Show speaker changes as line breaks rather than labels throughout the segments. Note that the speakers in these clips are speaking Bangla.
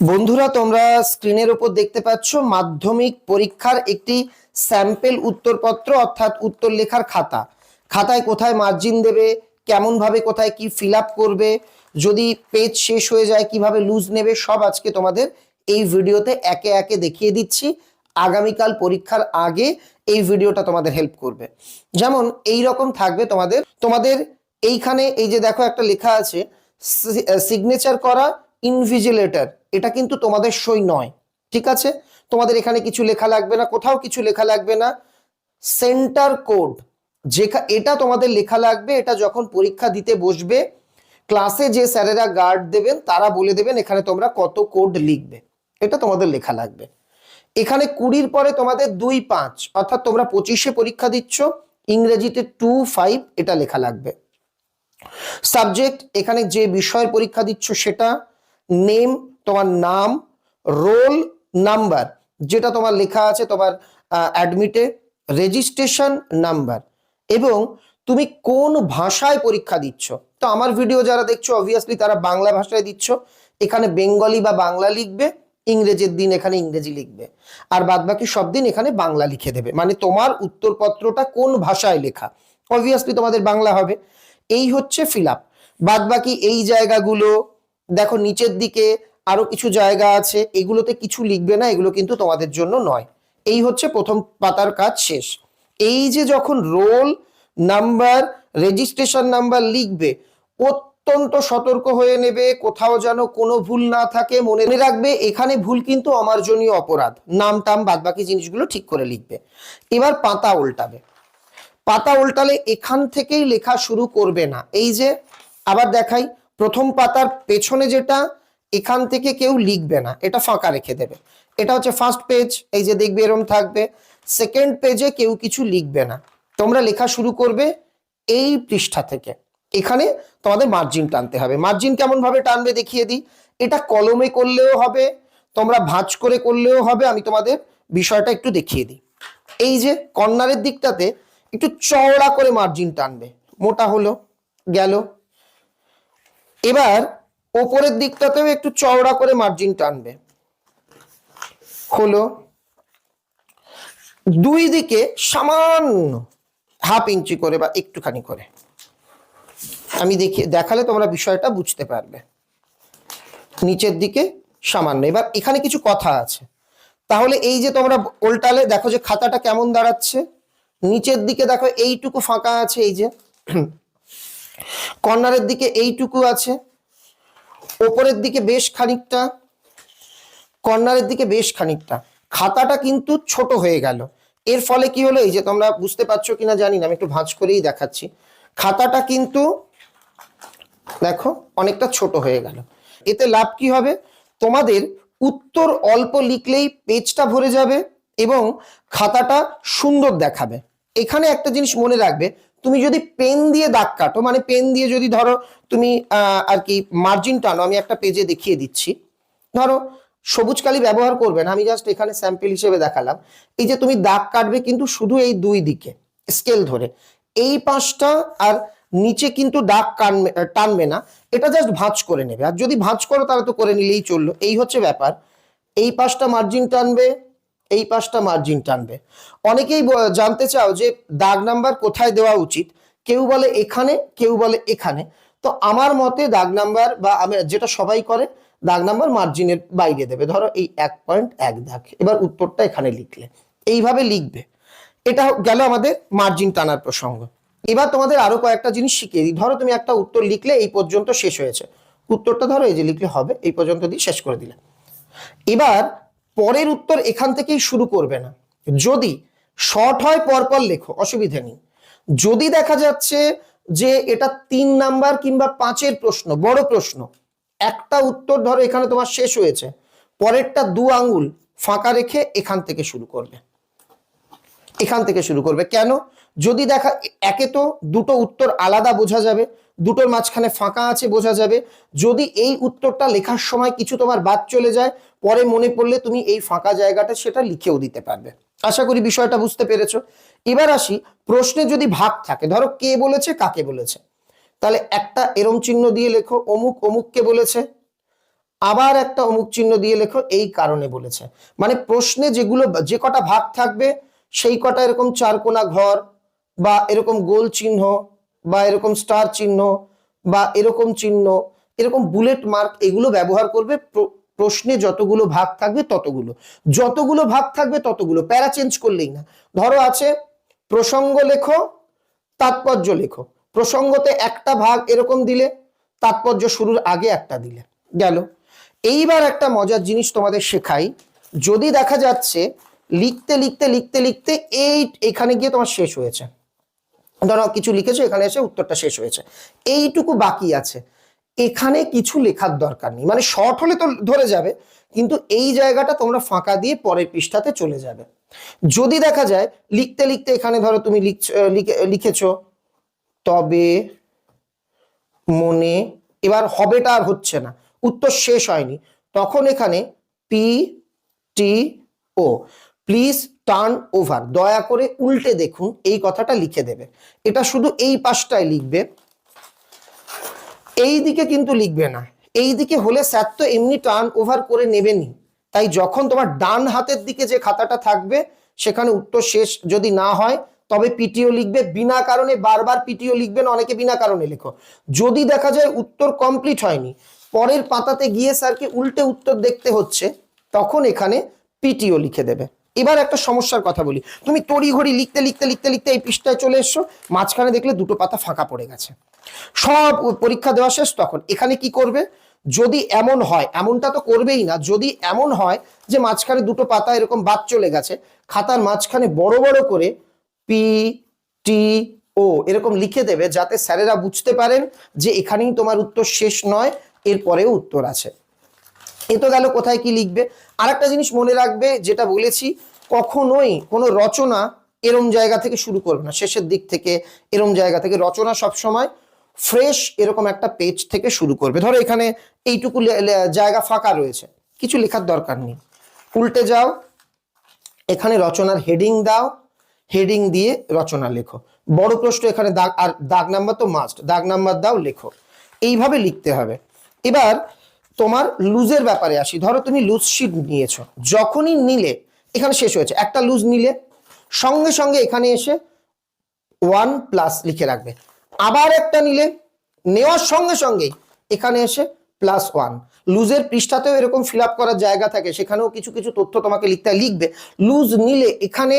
বন্ধুরা, তোমরা স্ক্রিনের উপর দেখতে পাচ্ছ মাধ্যমিক পরীক্ষার একটি স্যাম্পল উত্তরপত্র, অর্থাৎ উত্তর লেখার খাতা। খাতায় কোথায় মার্জিন দেবে, কেমন ভাবে কোথায় কি ফিল করবে, যদি পেজ শেষ হয়ে যায়, কীভাবে লুজ নেবে, সব আজকে তোমাদের এই ভিডিওতে একে একে দেখিয়ে দিচ্ছি। আগামীকাল পরীক্ষার আগে এই ভিডিওটা তোমাদের হেল্প করবে। যেমন এই রকম থাকবে তোমাদের। তোমাদের এইখানে এই যে দেখো একটা লেখা আছে সিগনেচার করা ইনভিজিলেটর এটা কিন্তু তোমাদের সই নয়, ঠিক আছে? তোমাদের এখানে কিছু লেখা লাগবে না, কোথাও কিছু লেখা লাগবে না। সেন্টার কোড যেখা, এটা তোমাদের লেখা লাগবে, এটা যখন পরীক্ষা দিতে বসবে ক্লাসে যে স্যারেরা গার্ড দেবেন, তারা বলে দেবেন এখানে তোমরা কত কোড লিখবে, এটা তোমাদের লেখা লাগবে। এখানে কুড়ির পরে তোমাদের দুই পাঁচ, অর্থাৎ তোমরা পঁচিশে পরীক্ষা দিচ্ছ, ইংরেজিতে টু ফাইভ এটা লেখা লাগবে। সাবজেক্ট এখানে যে বিষয়ের পরীক্ষা দিচ্ছ সেটা নেম তোমার নাম রোল নাম্বার যেটা তোমার লেখা আছে তোমার অ্যাডমিটে রেজিস্ট্রেশন নাম্বার এবং তুমি কোন ভাষায় পরীক্ষা দিচ্ছ? তো আমার ভিডিও যারা দেখছ অবভিয়াসলি তারা বাংলা ভাষায় দিচ্ছ। এখানে বেঙ্গলি বা বাংলা লিখবে, ইংরেজির দিন এখানে ইংরেজি লিখবে। আর বাদবাকি সব দিন এখানে বাংলা লিখে দেবে। মানে তোমার উত্তরপত্রটা কোন ভাষায় লেখা? অবভিয়াসলি তোমাদের বাংলা হবে। এই হচ্ছে ফিল আপ বাদবাকি এই জায়গাগুলো দেখো, নিচের দিকে আরও কিছু জায়গা আছে, এগুলোতে কিছু লিখবে না, এগুলো কিন্তু তোমাদের জন্য নয়। এই হচ্ছে প্রথম পাতার কাজ শেষ। এই যে যখন রোল নাম্বার, রেজিস্ট্রেশন নাম্বার লিখবে, অত্যন্ত সতর্ক হয়ে নেবে, কোথাও যেন কোনো ভুল না থাকে, মনে রাখবে, এখানে ভুল কিন্তু আমার অমার্জনীয় অপরাধ। নাম টাম বাদবাকি জিনিসগুলো ঠিক করে লিখবে। এবার পাতা উল্টাবে। পাতা উল্টালে এখান থেকেই লেখা শুরু করবে না। এই যে, আবার দেখাই প্রথম পাতার পেছনে যেটা, এখান থেকে কেউ লিখবে না, এটা ফাঁকা রেখে দেবে। এটা হচ্ছে ফার্স্ট পেজ এই যে দেখবে এরম থাকবে। সেকেন্ড পেজে কেউ কিছু লিখবে না। তোমরা লেখা শুরু করবে এই পৃষ্ঠা থেকে। এখানে তোমাদের মার্জিন টানতে হবে। মার্জিন কেমন ভাবে টানবে দেখিয়ে দিই। এটা কলমে করলেও হবে, তোমরা ভাঁজ করে করলেও হবে, আমি তোমাদের বিষয়টা একটু দেখিয়ে দিই। এই যে কর্নারের দিকটাতে একটু চওড়া করে মার্জিন টানবে। মোটা হলো, গেল। এবার ওপরের দিকটাতেও একটু চওড়া করে মার্জিন টানবে। হলো দুই দিকে সামান্য হাফ ইঞ্চি করে বা একটুখানি করে। আমি দেখি দেখালে তোমরা বিষয়টা বুঝতে পারবে। নিচের দিকে সামান্য। এবার এখানে কিছু কথা আছে। তাহলে এই যে তোমরা উল্টালে দেখো যে খাতাটা কেমন দাঁড়াচ্ছে। নিচের দিকে দেখো এইটুকু ফাঁকা আছে, এই যে কর্নারের দিকে এইটুকু আছে। ওপরের দিকে বেশ খানিকটা, কর্নারের দিকে বেশ খানিকটা। খাতাটা কিন্তু ছোট হয়ে গেল। এর ফলে কি হলো? এই যে তোমরা বুঝতে পারছ কিনা জানি না, আমি একটু ভাঁজ করেই দেখাচ্ছি। খাতাটা কিন্তু দেখো, অনেকটা ছোট হয়ে গেল। এতে লাভ কি হবে? তোমাদের উত্তর অল্প লিখলেই পেজটা ভরে যাবে এবং খাতাটা সুন্দর দেখাবে। এখানে একটা জিনিস মনে রাখবে তুমি যদি পেন দিয়ে দাগ কাটো মানে পেন দিয়ে যদি ধরো তুমি আর কি মার্জিন টানো, আমি একটা পেজে দেখিয়ে দিচ্ছি। ধরো সবুজ কালি ব্যবহার করবেন আমি জাস্ট এখানে স্যাম্পল হিসেবে দেখালাম। এই যে তুমি দাগ কাটবে কিন্তু শুধু এই দুই দিকে স্কেল ধরে। এই পাঁচটা আর নিচে কিন্তু দাগ টানবে না, এটা জাস্ট ভাঁজ করে নেবে। আর যদি ভাঁজ করো তাহলে তো করে নিলেই চলল। এই হচ্ছে ব্যাপার। এই পাশটা মার্জিন টানবে এই পাশটা মার্জিন টানবে। অনেকেই জানতে চাও যে দাগ নাম্বার কোথায় দেওয়া উচিত? কেউ বলে এখানে, কেউ বলে এখানে। তো আমার মতে দাগ নাম্বার বা আমি যেটা সবাই করে, দাগ নাম্বার মার্জিনের বাইরে দেবে। ধরো এই এক পয়েন্ট এক দাগ। এবার উত্তরটা এখানে লিখলে। এইভাবে লিখবে। এটা গেল আমাদের মার্জিন টানার প্রসঙ্গ। এবার তোমাদের আরও কয়েকটা জিনিস শিখিয়ে দিই। ধরো তুমি একটা উত্তর লিখলে এই পর্যন্ত শেষ হয়েছে। উত্তরটা ধরো এই যে লিখলে হবে, এই পর্যন্ত দিয়ে শেষ করে দিলে। এবার পরের উত্তর এখান থেকেই শুরু করবে না। যদি শর্ট হয়, পরপর লেখো, অসুবিধা নেই। যদি দেখা যাচ্ছে যে এটা তিন নাম্বার কিংবা পাঁচের প্রশ্ন, বড় প্রশ্ন, একটা উত্তর ধরো এখানে তোমার শেষ হয়েছে, পরেরটা দু আঙ্গুল ফাঁকা রেখে এখান থেকে শুরু করবে। এখান থেকে শুরু করবে। কেন? যদি দেখা, একে তো দুটো উত্তর আলাদা বোঝা যাবে, দুটোর মাঝখানে ফাঁকা আছে বোঝা যাবে। যদি এই উত্তরটা লেখার সময় কিছু তোমার বাদ চলে যায় পরে মনে পড়লে তুমি এই ফাঁকা জায়গাটা সেটা লিখেও দিতে পারবে। আশা করি বিষয়টা বুঝতে পেরেছ। এবার আসি, প্রশ্নে যদি ভাগ থাকে, ধরো কে বলেছে, কাকে বলেছে? তাহলে একটা এরম চিহ্ন দিয়ে লেখো, অমুক অমুককে বলেছে, আবার একটা অমুক চিহ্ন দিয়ে লেখো, এই কারণে বলেছে। মানে প্রশ্নে যেগুলো, যে কটা ভাগ থাকবে, সেই কটা এরকম চারকোনা ঘর, বা এরকম গোল চিহ্ন, বা এরকম স্টার চিহ্ন, বা এরকম চিহ্ন, এরকম বুলেট মার্ক এগুলো ব্যবহার করবে প্রশ্নে যতগুলো ভাগ থাকবে ততগুলো। যতগুলো ভাগ থাকবে ততগুলো। প্যারা চেঞ্জ করলেই না। ধরো আছে, প্রসঙ্গ লেখো, তাৎপর্য লেখো। প্রসঙ্গতে একটা ভাগ এরকম দিলে, তাৎপর্য শুরুর আগে একটা দিলে। গেল। এইবার একটা মজার জিনিস তোমাদের শেখাই। যদি দেখা যাচ্ছে, লিখতে লিখতে লিখতে লিখতে এই এখানে গিয়ে তোমার শেষ হয়েছে। ধরো কিছু লিখেছো, এখানে এসে উত্তরটা শেষ হয়েছে। এইটুকু বাকি আছে। এখানে কিছু লেখার দরকার নেই। মানে শর্ট হলে তো ধরে যাবে, কিন্তু এই জায়গাটা তোমরা ফাঁকা দিয়ে পরের পৃষ্ঠাতে চলে যাবে। যদি দেখা যায়, লিখতে লিখতে এখানে ধরো তুমি লিখছ- তবে মনে এবার হবেটা আর হচ্ছে না। উত্তর শেষ হয়নি। তখন এখানে P, T, O, please turn over. দয়া করে উল্টে দেখুন, এই কথাটা লিখে দেবে। এটা শুধু এই পাশটায় লিখবে। এই দিকে কিন্তু লিখবে না। এই দিকে হলে স্যার তো এমনি টার্ন ওভার করে নেবেনি তাই যখন তোমার ডান হাতের দিকে যে খাতাটা থাকবে, সেখানে উত্তর শেষ যদি না হয়, তবে পিটিও লিখবে বিনা কারণে, বারবার পিটিও লিখবে না, অনেকে বিনা কারণে লেখো। যদি দেখা যায় উত্তর কমপ্লিট হয়নি, পরের পাতাতে গিয়ে স্যারকে উল্টে উত্তর দেখতে হচ্ছে, তখন এখানে পিটিও লিখে দেবে। এবার একটা সমস্যার কথা বলি। তুমি তড়িঘড়ি লিখতে লিখতে লিখতে লিখতে এই পৃষ্ঠায় চলে এসছো মাঝখানে দেখলে দুটো পাতা ফাঁকা পড়ে গেছে। সব পরীক্ষা দেওয়া শেষ তখন। এখানে কি করবে? যদি এমন হয়, এমনটা তো করবেই না, যদি এমন হয় যে মাঝখানে দুটো পাতা এরকম বাদ চলে গেছে, খাতার মাঝখানে বড় বড় করে পি, টি, ও এরকম লিখে দেবে যাতে স্যারেরা বুঝতে পারেন যে এখানেই তোমার উত্তর শেষ নয়, এরপরেও উত্তর আছে। এ তো গেল কোথায় কি লিখবে? আর একটা জিনিস মনে রাখবে, যেটা বলেছি, কখনোই কোনো রচনা এরম জায়গা থেকে শুরু করবে না, শেষের দিক থেকে এরম জায়গা থেকে। রচনা সবসময় ফ্রেশ এরকম একটা পেজ থেকে শুরু করবে। ধরো এখানে এইটুকু জায়গা ফাঁকা রয়েছে, কিছু লেখার দরকার নেই। উল্টে যাও, এখানে রচনার হেডিং দাও হেডিং দিয়ে রচনা লেখো। বড় প্রশ্ন এখানে দাগ, আর দাগ নাম্বার তো মাস্ট দাগ নাম্বার দাও, লেখো। এইভাবে লিখতে হবে। এবার তোমার লুজের ব্যাপারে আসি। ধরো তুমি লুজ শিট নিয়েছো। যখনই নিলে, এখানে শেষ হয়েছে। একটা লুজ নিলে, সঙ্গে সঙ্গে এখানে এসে ওয়ান প্লাস লিখে রাখবে। আবার একটা নিলে নেওয়ার সঙ্গে সঙ্গেই এখানে এসে প্লাস ওয়ান লুজের পৃষ্ঠাতেও এরকম ফিল করার জায়গা থাকে, সেখানেও কিছু কিছু তথ্য তোমাকে লিখতে লিখবে। লুজ নিলে এখানে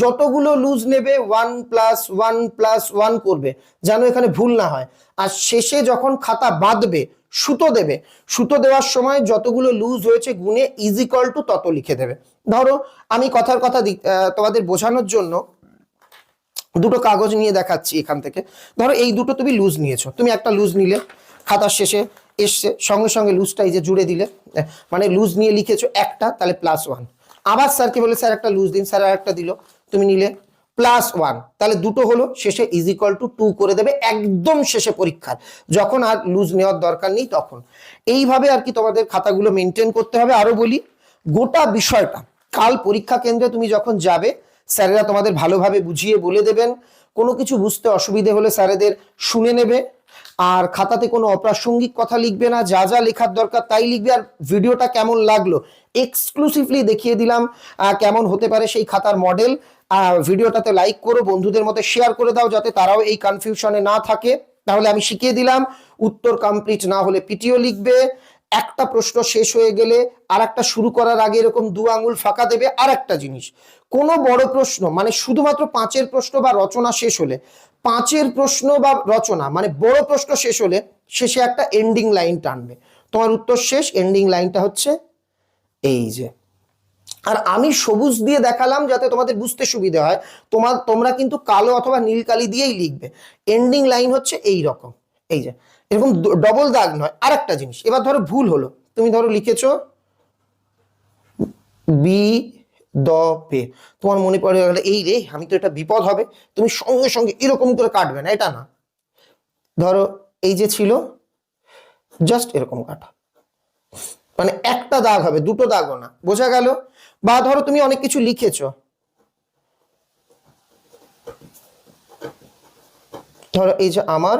যতগুলো লুজ নেবে one plus one plus one করবে, যেন এখানে ভুল না হয়। আর শেষে যখন খাতা বাঁধবে, সুতো দেবে, সুতো দেওয়ার সময় যতগুলো লুজ হয়েছে গুনে ইজিকল টু তত লিখে দেবে। ধরো, আমি কথার কথা তোমাদের বোঝানোর জন্য দুটো কাগজ নিয়ে দেখাচ্ছি এখান থেকে। ধরো এই দুটো তুমি লুজ নিয়েছো। তুমি একটা লুজ নিলে, খাতার শেষে এসছে, সঙ্গে সঙ্গে লুজটা এই যে জুড়ে দিলে মানে লুজ নিয়ে লিখেছো একটা, তাহলে প্লাস ওয়ান আবার স্যারকে বলে, স্যার, একটা লুজ দিন, স্যার আর একটা দিল। তুমি নিলে প্লাস ওয়ান তাহলে দুটো হলো, শেষে ইজ টু টু করে দেবে, একদম শেষে পরীক্ষার। যখন আর লুজ নেওয়ার দরকার নেই তখন। এইভাবে আর কি তোমাদের খাতাগুলো মেনটেন করতে হবে। আরও বলি, গোটা বিষয়টা, কাল পরীক্ষা কেন্দ্রে তুমি যখন যাবে স্যারেরা তোমাদের ভালোভাবে বুঝিয়ে বলে দেবেন। কোনো কিছু বুঝতে অসুবিধে হলে স্যারেদের শুনে নেবে। আর খাতাতে কোনো অপ্রাসঙ্গিক কথা লিখবে না, যা যা লেখার দরকার তাই লিখবে। আর ভিডিওটা কেমন লাগল এক্সক্লুসিভলি দেখিয়ে দিলাম কেমন হতে পারে সেই খাতার মডেল। ভিডিওটাতে লাইক করো, বন্ধুদের মধ্যে শেয়ার করে দাও, যাতে তারাও এই কনফিউশনে না থাকে। তাহলে আমি শিখিয়ে দিলাম, উত্তর কমপ্লিট না হলে পিটিও লিখবে। একটা প্রশ্ন শেষ হয়ে গেলে আর একটা শুরু করার আগে এরকম দু আঙুল ফাঁকা দেবে আর একটা জিনিস। কোনো বড় প্রশ্ন মানে শুধুমাত্র পাঁচের প্রশ্ন বা রচনা শেষ হলে, পাঁচের প্রশ্ন বা রচনা মানে বড় প্রশ্ন শেষ হলে শেষে একটা এন্ডিং লাইন টানবে। তোমার উত্তর শেষ এন্ডিং লাইনটা হচ্ছে এই যে। আর আমি সবুজ দিয়ে দেখালাম যাতে তোমাদের বুঝতে সুবিধা হয়, তোমার, তোমরা কিন্তু কালো অথবা নীল কালি দিয়েই লিখবে। এন্ডিং লাইন হচ্ছে এই রকম। এই যে, এরকম ডবল দাগ নয় আর একটা জিনিস। এবার ধরো ভুল হলো, তুমি ধরো লিখেছ বি দ তোমার মনে পড়ে গেল, এই রে, আমি তো এটা বিপদ হবে, তুমি সঙ্গে সঙ্গে এরকম করে কাটবে না, এটা না। ধরো এই যে ছিল জাস্ট এরকম কাটা। মানে একটা দাগ হবে, দুটো দাগও না, বোঝা গেল? বা ধরো তুমি অনেক কিছু লিখেছ। ধরো এই যে আমার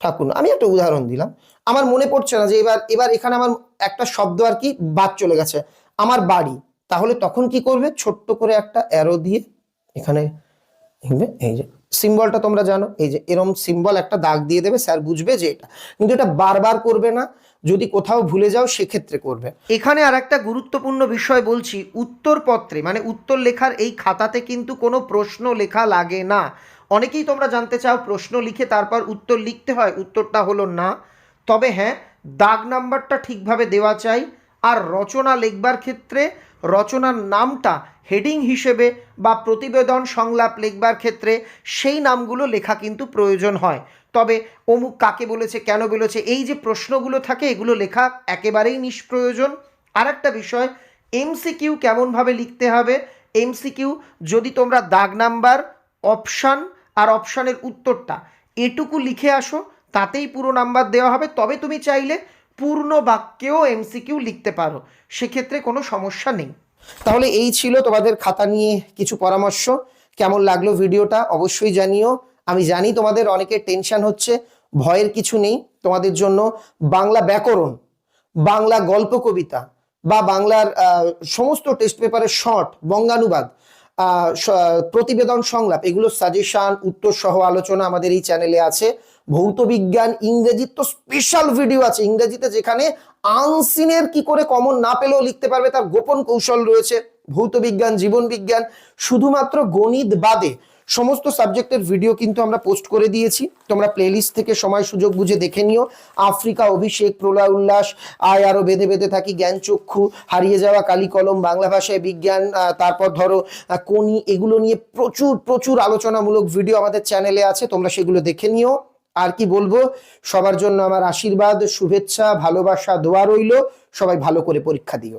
ঠাকুর। আমি একটা উদাহরণ দিলাম। আমার মনে পড়ছে না যে এবার এবার এখানে আমার একটা শব্দ আর কি বাদ চলে গেছে। আমার বাড়ি। তাহলে তখন কি করবে? ছোট্ট করে একটা অ্যারো দিয়ে এখানে এই যে সিম্বলটা তোমরা জানো, এই যে এরম সিম্বল একটা দাগ দিয়ে দেবে, স্যার বুঝবে যে এটা। কিন্তু এটা বারবার করবে না। যদি কোথাও ভুলে যাও, সেক্ষেত্রে করবে। এখানে আর একটা গুরুত্বপূর্ণ বিষয় বলছি, উত্তরপত্রে মানে উত্তর লেখার এই খাতাতে কিন্তু কোনো প্রশ্ন লেখা লাগে না। অনেকেই তোমরা জানতে চাও, প্রশ্ন লিখে তারপর উত্তর লিখতে হয়, উত্তরটা হলো না। তবে হ্যাঁ দাগ নাম্বারটা ঠিকভাবে দেওয়া চাই আর রচনা লেখবার ক্ষেত্রে রচনার নামটা হেডিং হিসেবে বা প্রতিবেদন সংলাপ লেখবার ক্ষেত্রে সেই নামগুলো লেখা কিন্তু প্রয়োজন হয়। তবে অমুক কাকে বলেছে, কেন বলেছে, এই যে প্রশ্নগুলো থাকে, এগুলো লেখা একেবারেই নিষ্প্রয়োজন। আর একটা বিষয় এমসিকিউ কেমনভাবে লিখতে হবে? এমসিকিউ যদি তোমরা দাগ নাম্বার অপশান আর অপশানের উত্তরটা। এটুকু লিখে আসো, তাতেই পুরো নাম্বার দেওয়া হবে। তবে তুমি চাইলে পূর্ণ বাক্যেও এমসিকিউ লিখতে পারো। সেক্ষেত্রে কোনো সমস্যা নেই। তাহলে এই ছিল তোমাদের খাতা নিয়ে কিছু পরামর্শ। কেমন লাগল ভিডিওটা অবশ্যই জানিও। আমি জানি তোমাদের অনেকের টেনশন হচ্ছে, ভয়ের কিছু নেই। তোমাদের জন্য বাংলা ব্যাকরণ, বাংলা গল্প কবিতা বা বাংলার সমস্ত টেস্ট পেপারের শর্ট, বঙ্গানুবাদ প্রতিবেদন সংলাপ, এগুলো সাজেশন উত্তর সহ আলোচনা আমাদের এই চ্যানেলে আছে। ভৌত বিজ্ঞান, ইংরেজির তো স্পেশাল ভিডিও আছে। ইংরেজিতে যেখানে আনসিনের কি করে কমন না পেলেও লিখতে পারবে তার গোপন কৌশল রয়েছে। ভৌত বিজ্ঞান, জীবন বিজ্ঞান, শুধুমাত্র গণিত বাদে সমস্ত সাবজেক্টের ভিডিও কিন্তু আমরা পোস্ট করে দিয়েছি। তোমরা প্লেলিস্ট থেকে সময় সুযোগ বুঝে দেখে নিও। আফ্রিকা, অভিষেক, প্রলয় উল্লাস, আয় আরও বেঁধে বেঁধে থাকি, জ্ঞান চক্ষু, হারিয়ে যাওয়া কালি কলম, বাংলা ভাষায় বিজ্ঞান তারপর ধরো কোনি এগুলো নিয়ে প্রচুর প্রচুর আলোচনামূলক ভিডিও আমাদের চ্যানেলে আছে, তোমরা সেগুলো দেখে নিও। আর কি বলব, সবার জন্য আমার আশীর্বাদ, শুভেচ্ছা, ভালোবাসা, দোয়া রইল। সবাই ভালো করে পরীক্ষা দিও।